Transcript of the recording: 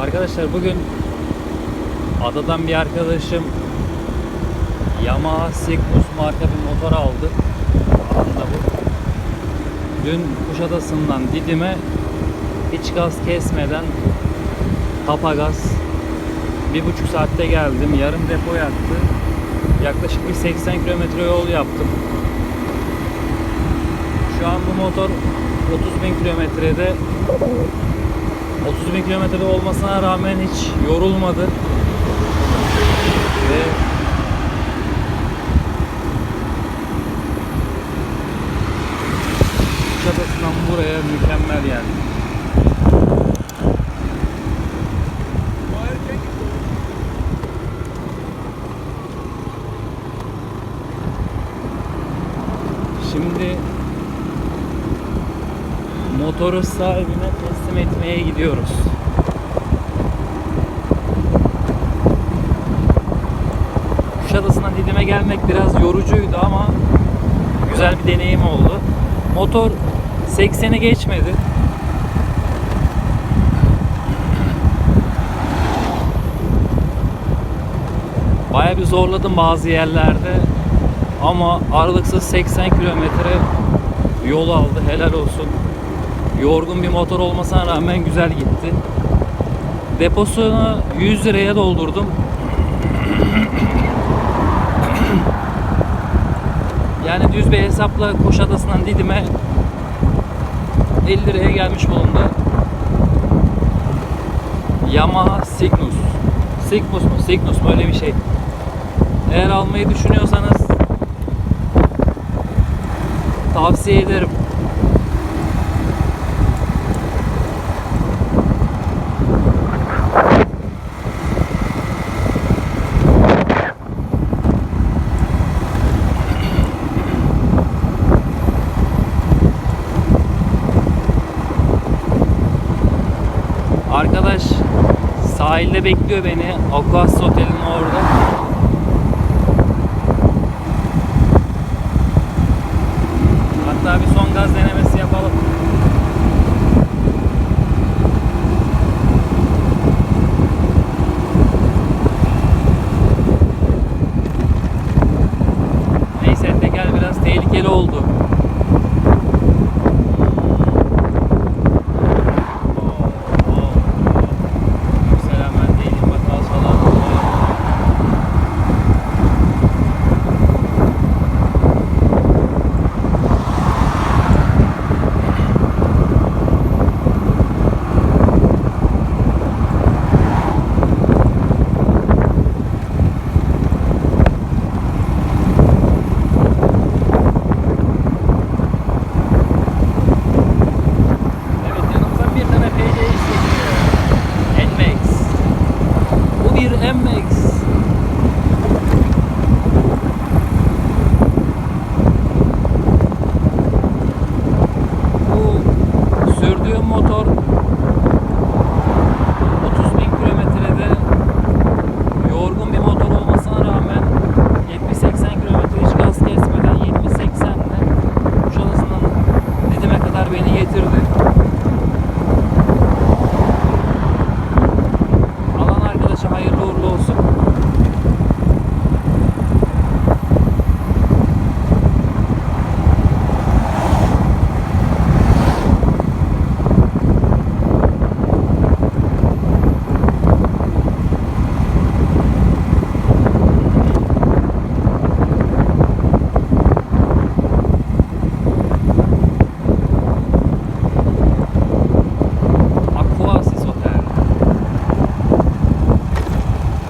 Arkadaşlar bugün adadan bir arkadaşım Yamaha Cygnus marka bir motor aldı. Alanda bu. Dün Kuşadası'ndan Didim'e hiç gaz kesmeden tapa gaz bir buçuk saatte geldim. Yarım depo yaktı. Yaklaşık bir 80 kilometre yol yaptım. Şu an bu motor 30 bin kilometrede 30 bin kilometrede olmasına rağmen hiç yorulmadı. Ve Kuşadası'ndan buraya mükemmel yani. Şimdi motoru sahibine teslim etmeye gidiyoruz. Kuşadası'ndan Didim'e gelmek biraz yorucuydu ama güzel bir deneyim oldu. Motor 80'i geçmedi. Baya bir zorladım bazı yerlerde ama aralıksız 80 kilometre yol aldı helal olsun. Yorgun bir motor olmasına rağmen güzel gitti. Deposunu 100 liraya doldurdum. Yani düz bir hesapla Kuşadası'ndan Didim'e 50 liraya gelmiş bulundu. Yamaha Cygnus. Cygnus mu? Cygnus mu? Öyle bir şey. Eğer almayı düşünüyorsanız Sahilde bekliyor beni. Aquas Otel'in orada. Hatta bir son gaz denemesi yapalım. Neyse teker biraz tehlikeli oldu. That makes